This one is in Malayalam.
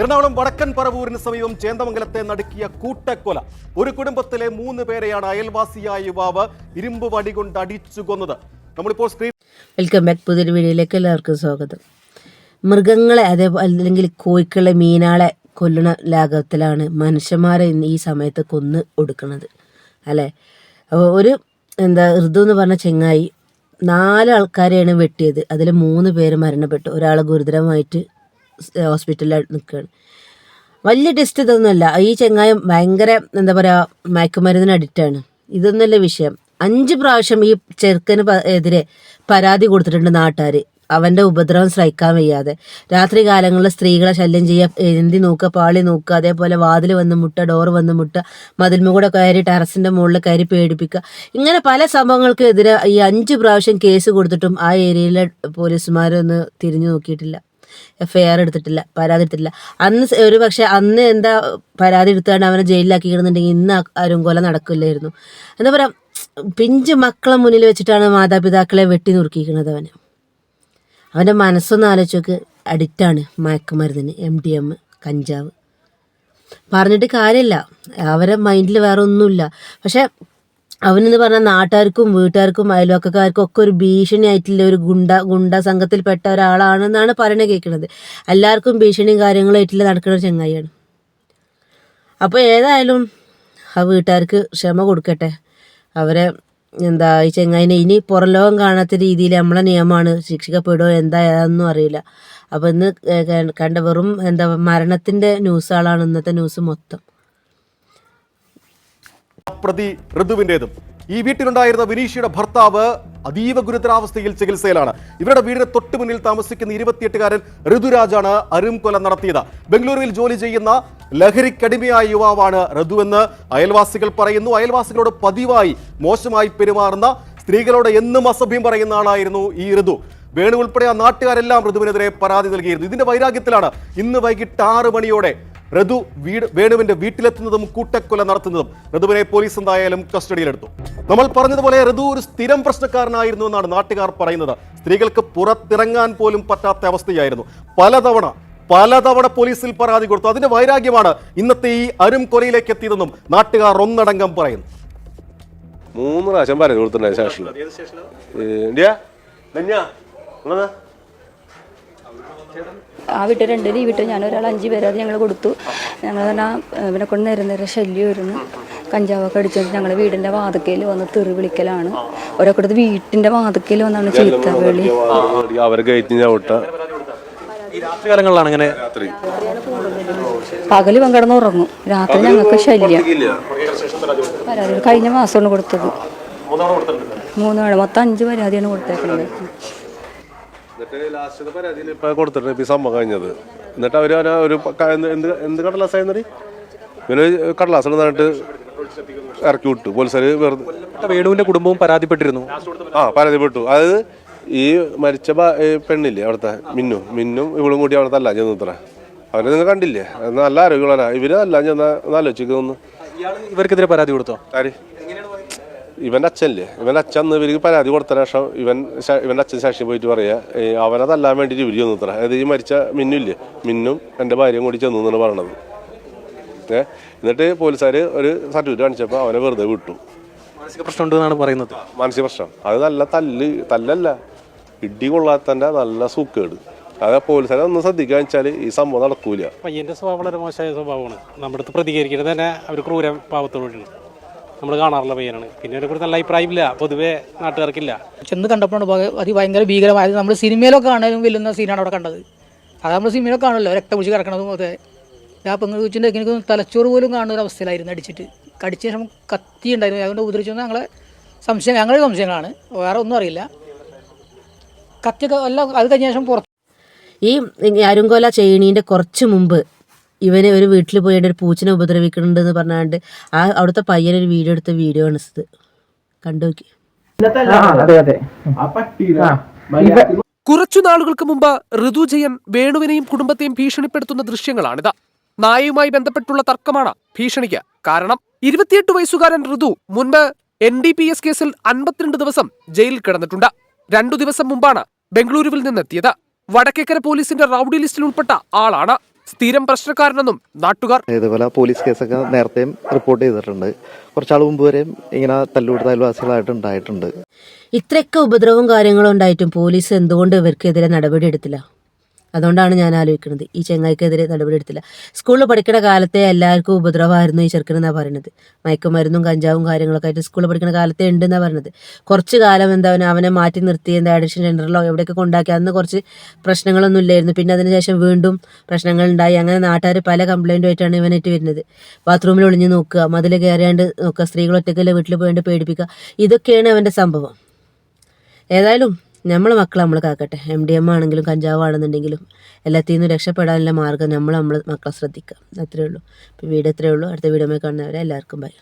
എറണാകുളം വടക്കൻ പറവൂരിന് സമീപം ചേന്തമംഗലത്തെ നടുക്കിയ കൂട്ടക്കൊല. ഒരു കുടുംബത്തിലെ മൂന്ന് പേരെയാണ് അയൽവാസിയായ യുവാവ് ഇരുമ്പ് വടി കൊണ്ട് അടിച്ചു കൊന്നത്. നമ്മളിപ്പോൾ സ്ക്രീൻ വെൽക്കം ബാക്ക് പുതിയൊരു വീഡിയോയിലേക്ക് എല്ലാവർക്കും സ്വാഗതം. മൃഗങ്ങളെ അതേപോലെ അല്ലെങ്കിൽ കോഴിക്കളെ മീനാളെ കൊല്ലണ ലാഘവത്തിലാണ് മനുഷ്യന്മാരെ ഇന്ന് ഈ സമയത്ത് കൊന്ന് ഒടുക്കുന്നത്. അല്ലേ? ഒരു എന്താ ഋതു എന്ന് പറഞ്ഞ ചെങ്ങായി നാല് ആൾക്കാരെയാണ് വെട്ടിയത്. അതിൽ മൂന്ന് പേര് മരണപ്പെട്ടു. ഒരാൾ ഗുരുതരമായിട്ട് ഹോസ്പിറ്റലിൽ നിൽക്കുകയാണ് വലിയ ടെസ്റ്റ് ഇതൊന്നുമല്ല. ഈ ചെങ്ങായം ഭയങ്കര എന്താ പറയുക മയക്കുമരുന്നിന് അഡിക്റ്റാണ് ഇതൊന്നുമല്ല വിഷയം. അഞ്ച് പ്രാവശ്യം ഈ ചെറുക്കന് എതിരെ പരാതി കൊടുത്തിട്ടുണ്ട് നാട്ടുകാർ അവന്റെ ഉപദ്രവം സഹിക്കാൻ വയ്യാതെ. രാത്രി കാലങ്ങളിൽ സ്ത്രീകളെ ശല്യം ചെയ്യുക എന്തി നോക്കുക പാളി നോക്കുക അതേപോലെ വാതിൽ വന്ന് മുട്ട ഡോർ വന്ന് മുട്ട മതിൽമ കൂടെ കയറി ടെറസിന്റെ മുകളിൽ കയറി പേടിപ്പിക്കുക. ഇങ്ങനെ പല സംഭവങ്ങൾക്കെതിരെ ഈ അഞ്ച് പ്രാവശ്യം കേസ് കൊടുത്തിട്ടും ആ ഏരിയയിലെ പോലീസുമാരൊന്ന് തിരിഞ്ഞു നോക്കിയിട്ടില്ല. എഫ് ഐ ആർ എടുത്തിട്ടില്ല പരാതി എടുത്തിട്ടില്ല അന്ന് ഒരു പക്ഷെ അന്ന് എന്താ പരാതി എടുത്തുകൊണ്ട് അവനെ ജയിലിലാക്കി കിടന്നുണ്ടെങ്കിൽ ഇന്ന് ആരും കൊല നടക്കില്ലായിരുന്നു. എന്താ പറയാ പിഞ്ച് മക്കളെ മുന്നിൽ വെച്ചിട്ടാണ് മാതാപിതാക്കളെ വെട്ടി നുറുക്കിയിരിക്കുന്നത് അവന്. അവന്റെ മനസ്സൊന്ന് ആലോചിച്ചോക്ക് അഡിക്റ്റാണ് മയക്കുമരുന്നിന് എം ഡി എം കഞ്ചാവ്. പറഞ്ഞിട്ട് കാര്യമില്ല അവരെ മൈൻഡിൽ വേറെ ഒന്നുമില്ല പക്ഷെ അവനെന്ന് പറഞ്ഞാൽ നാട്ടുകാർക്കും വീട്ടുകാർക്കും അയൽവക്കക്കാർക്കും ഒക്കെ ഒരു ഭീഷണിയായിട്ടുള്ള ഒരു ഗുണ്ട ഗുണ്ട സംഘത്തിൽപ്പെട്ട ഒരാളാണെന്നാണ് പറയണ കേൾക്കുന്നത് എല്ലാവർക്കും ഭീഷണിയും കാര്യങ്ങളും ആയിട്ടില്ല നടക്കുന്ന ഒരു ചങ്ങായിയാണ്. അപ്പോൾ ഏതായാലും ആ വീട്ടുകാർക്ക് ക്ഷമ കൊടുക്കട്ടെ. അവരെ എന്താ ഈ ചെങ്ങായിനെ ഇനി പുറം ലോകം കാണാത്ത രീതിയിൽ നമ്മളെ നിയമമാണ് ശിക്ഷിക്കപ്പെടുമോ എന്താ ഏതാണെന്നും അറിയില്ല. അപ്പോൾ ഇന്ന് കണ്ട വെറും എന്താ മരണത്തിന്റെ ന്യൂസുകളാണ് ഇന്നത്തെ ന്യൂസ് മൊത്തം. പ്രതി ഋതുവിന്റെതും ഈ വീട്ടിലുണ്ടായിരുന്ന വിനീഷയുടെ ഭർത്താവ് അതീവ ഗുരുതരാവസ്ഥയിൽ ചികിത്സയിലാണ്. ഇവരുടെ വീടിന് തൊട്ടു മുന്നിൽ താമസിക്കുന്ന ഇരുപത്തിയെട്ടുകാരൻ ഋതുരാജാണ് അരും കൊല നടത്തിയത്. ബംഗളൂരുവിൽ ജോലി ചെയ്യുന്ന ലഹരിക്കടിമയായ യുവാവാണ് ഋതുവെന്ന് അയൽവാസികൾ പറയുന്നു. അയൽവാസികളോട് പതിവായി മോശമായി പെരുമാറുന്ന സ്ത്രീകളോട് എന്നും അസഭ്യം പറയുന്ന ആളായിരുന്നു ഈ ഋതു. വേണു ഉൾപ്പെടെ ആ നാട്ടുകാരെല്ലാം ഋതുവിനെതിരെ പരാതി നൽകിയിരുന്നു. ഇതിന്റെ വൈരാഗ്യത്തിലാണ് ഇന്ന് വൈകിട്ട് ആറ് മണിയോടെ ഋതു വീട് വേണുവിന്റെ വീട്ടിലെത്തുന്നതും കൂട്ടക്കൊല നടത്തുന്നതും ഋതുവിനെ പോലീസ് എന്തായാലും കസ്റ്റഡിയിലെടുത്തു. നമ്മൾ പറഞ്ഞതുപോലെ ഋതു ഒരു സ്ഥിരം പ്രശ്നക്കാരനായിരുന്നു എന്നാണ് നാട്ടുകാർ പറയുന്നത്. സ്ത്രീകൾക്ക് പുറത്തിറങ്ങാൻ പോലും പറ്റാത്ത അവസ്ഥയായിരുന്നു. പലതവണ പലതവണ പോലീസിൽ പരാതി കൊടുത്തു. അതിന്റെ വൈരാഗ്യമാണ് ഇന്നത്തെ ഈ അരും കൊലയിലേക്ക് എത്തിയതെന്നും നാട്ടുകാർ ഒന്നടങ്കം പറയുന്നു. മൂന്ന് പ്രാവശ്യം പരാതി കൊടുത്തിട്ടുണ്ടായിരുന്നു സ്റ്റേഷനിൽ ഇന്ത്യ ആ വീട്ടിൽ രണ്ട് ഈ വീട്ടിൽ ഞാൻ ഒരാൾ അഞ്ച് പേര് അത് ഞങ്ങൾ കൊടുത്തു. ഞങ്ങൾ പറഞ്ഞാൽ ഇവനെ കൊണ്ട് നേരം നേരം ശല്യമായിരുന്നു കഞ്ചാവൊക്കെ അടിച്ചുകൊണ്ട് ഞങ്ങൾ വീടിന്റെ വാതക്കയിൽ വന്ന് തെറി വിളിക്കലാണ്. ഒരാൾ കൊടുത്ത് വീട്ടിന്റെ വാതക്കയിൽ വന്നാണ് ചീത്ത വിളി. രാത്രികാലങ്ങളിലാണ് ഇങ്ങനെ പകൽ ഇവൻ കിടന്ന് ഉറങ്ങും. രാത്രി ഞങ്ങൾക്ക് ശല്യം. പരാതി കഴിഞ്ഞ മാസമാണ് കൊടുത്തത്. മൂന്ന് വേണം മൊത്തം അഞ്ച് പരാതിയാണ് കൊടുത്തേക്കുന്നത് എന്നിട്ട് ലാസ്റ്റ് പരാതിയിൽ ഇപ്പൊ കഴിഞ്ഞത്. എന്നിട്ട് അവർ ഒരു എന്ത് എന്ത് എന്ത് കടലാസായി ഇവന് കടലാസ് എന്നിട്ട് ഇറക്കി വിട്ടു. പോലീസുകാർ വെറുതെ വേണുവിന്റെ കുടുംബവും പരാതിപ്പെട്ടിരുന്നു. ആ പരാതിപ്പെട്ടു. അതായത് ഈ മരിച്ച പെണ്ണില്ലേ അവിടുത്തെ? മിന്നു. മിന്നും ഇവളും കൂടി അവിടെ അല്ല ചെന്നത്ര അവരെ നിങ്ങൾ കണ്ടില്ലേ? നല്ല ആരോഗ്യമുള്ള ഇവർ ഞാൻ ചെന്ന ആലോചിക്കുന്നു ഇവർക്കെതിരെ പരാതി കൊടുത്തോ? ആര്? ഇവന്റെ അച്ഛനില്ലേ? ഇവന്റെ അച്ഛൻ അന്ന് ഇവർക്ക് പരാതി കൊടുത്ത ശേഷം ഇവൻ ഇവന്റെ അച്ഛൻ സാക്ഷി പോയിട്ട് പറയാ അവനതല്ലാൻ അവനെ തല്ലാൻ വേണ്ടിയിട്ട് ഇവർ ചെന്നു ഇത്ര. അതായത് ഈ മരിച്ച മിന്നുല്ലേ മിന്നും എന്റെ ഭാര്യയും കൂടി ചെന്നു എന്നാണ് പറയണത് ഏ? എന്നിട്ട് പോലീസുകാർ ഒരു സർട്ടിഫിക്കറ്റ് കാണിച്ചപ്പോൾ അവനെ വെറുതെ വിട്ടു. മാനസിക പ്രശ്നം ഉണ്ടെന്നാണ് പറയുന്നത്. മാനസിക പ്രശ്നം. അത് നല്ല തല്ല് തല്ലല്ല. ഇടി കൊള്ളാത്തന്റെ നല്ല സൂക്കേട്. അത് പോലീസുകാരെ ഒന്ന് ശ്രദ്ധിക്കുക വെച്ചാൽ ഈ സംഭവം നടക്കൂല. പയ്യന്റെ സ്വഭാവം വളരെ മോശമായ സ്വഭാവമാണ്. നമ്മുടെ അടുത്ത് പ്രതികരിക്കുന്നത് തന്നെ അവർ ക്രൂര പാവത്തോടാണ് നമ്മൾ കാണാറുള്ള പയ്യനാണ്. പിന്നെ അതിനെക്കുറിച്ച് കുറിച്ച് നല്ല അഭിപ്രായമില്ല. പൊതുവേ നാട്ടുകാർക്കില്ല. ചെന്ന് കണ്ടപ്പോഴാണ് ഭയ- അതിഭയങ്കര ഭീകരമായത്. നമ്മൾ സിനിമയിലൊക്കെ കാണാനും വെല്ലുന്ന സീനാണ് അവിടെ കണ്ടത്. അത് നമ്മൾ സിനിമയിലൊക്കെ കാണുമല്ലോ. രക്തം കുഴിച്ച് കിടക്കണതും അതെ ആ പെങ്ങൾ കുച്ചിന്റെ എനിക്ക് തലച്ചോറ് പോലും കാണുന്ന ഒരു അവസ്ഥയിലായിരുന്നു അടിച്ചിട്ട്. കടിച്ച ശേഷം കത്തി ഉണ്ടായിരുന്നു. അതുകൊണ്ട് ഉപദ്രവിച്ചു ഞങ്ങളെ സംശയം ഞങ്ങളുടെ സംശയങ്ങളാണ്. വേറെ ഒന്നും അറിയില്ല. കത്തിയൊക്കെ എല്ലാം അത് കഴിഞ്ഞ ശേഷം പുറത്ത് ഈ അരുങ്കോല ചെയ്യണീന്റെ കുറച്ച് മുമ്പ് ഇവന് ഒരു വീട്ടിൽ പോയിട്ട് ഒരു പൂച്ചനെ ഉപദ്രവിക്കുന്നുണ്ടെന്ന് പറഞ്ഞാണ്ട് ആ അവിടുത്തെ പയ്യൻ ഒരു വീഡിയോ എടുത്ത വീഡിയോ ആണ് ഇത്. കണ്ടു നോക്കി. കുറച്ചു നാളുകൾക്ക് മുമ്പ് ഋതു ജയൻ വേണുവിനെയും കുടുംബത്തെയും ഭീഷണിപ്പെടുത്തുന്ന ദൃശ്യങ്ങളാണിത്. നായയുമായി ബന്ധപ്പെട്ടുള്ള തർക്കമാണ് ഭീഷണിക്ക് കാരണം ഇരുപത്തിയെട്ട് വയസ്സുകാരൻ ഋതു മുൻപ് എൻ ഡി പി എസ് കേസിൽ അൻപത്തിരണ്ട് ദിവസം ജയിലിൽ കിടന്നിട്ടുണ്ട്. രണ്ടു ദിവസം മുമ്പാണ് ബംഗളൂരുവിൽ നിന്നെത്തിയത്. വടക്കേക്കര പോലീസിന്റെ റൌഡി ലിസ്റ്റിൽ ഉൾപ്പെട്ട ആളാണ്. സ്ഥിരം പ്രശ്നക്കാരനെന്നും നാട്ടുകാർ ഇതുപോലെ പോലീസ് കേസൊക്കെ നേരത്തെയും റിപ്പോർട്ട് ചെയ്തിട്ടുണ്ട്. കുറച്ചാൾ മുമ്പ് വരെയും ഇങ്ങനെ തല്ലുകൊടുത്ത അയൽവാസികളായിട്ട് ഉണ്ടായിട്ടുണ്ട്. ഇത്രയൊക്കെ ഉപദ്രവവും കാര്യങ്ങളും ഉണ്ടായിട്ടും പോലീസ് എന്തുകൊണ്ട് ഇവർക്കെതിരെ നടപടി എടുത്തില്ല? അതുകൊണ്ടാണ് ഞാൻ ആലോചിക്കുന്നത്. ഈ ചെങ്ങായിക്കെതിരെ നടപടി എടുത്തില്ല. സ്കൂളിൽ പഠിക്കുന്ന കാലത്തെ എല്ലാവർക്കും ഉപദ്രവമായിരുന്നു ഈ ചെറുക്കനെന്നാണ് പറയുന്നത് മയക്കുമരുന്നും കഞ്ചാവും കാര്യങ്ങളൊക്കെ ആയിട്ട് സ്കൂളിൽ പഠിക്കുന്ന കാലത്തെ ഉണ്ടെന്നാണ് പറഞ്ഞത് കുറച്ച് കാലം എന്താ അവനെ മാറ്റി നിർത്തി എന്താ അഡിക്ഷൻ സെന്ററിലോ എവിടെയൊക്കെ കൊണ്ടാക്കി അന്ന് കുറച്ച് പ്രശ്നങ്ങളൊന്നും ഇല്ലായിരുന്നു. പിന്നെ അതിനുശേഷം വീണ്ടും പ്രശ്നങ്ങൾ ഉണ്ടായി. അങ്ങനെ നാട്ടുകാർ പല കംപ്ലൈന്റുമായിട്ടാണ് ഇവനായിട്ട് വരുന്നത്. ബാത്റൂമിൽ ഒളിഞ്ഞ് നോക്കുക മതിൽ കയറിയാണ്ട് നോക്കുക സ്ത്രീകൾ ഒറ്റയ്ക്കല്ലേ വീട്ടിൽ പോയിട്ട് പേടിപ്പിക്കുക. ഇതൊക്കെയാണ് അവന്റെ സംഭവം. ഏതായാലും നമ്മളെ മക്കളെ നമ്മൾ കാക്കട്ടെ. എം ഡി എം ആണെങ്കിലും കഞ്ചാവ് ആണെന്നുണ്ടെങ്കിലും എല്ലാത്തിൽ നിന്നും രക്ഷപ്പെടാനുള്ള മാർഗം നമ്മൾ നമ്മൾ മക്കളെ ശ്രദ്ധിക്കുക അത്രയേ ഉള്ളൂ. ഇപ്പോൾ വീട് എത്രയേ ഉള്ളൂ. അടുത്ത വീഡിയോ കാണുന്നവരെ എല്ലാവർക്കും ബൈ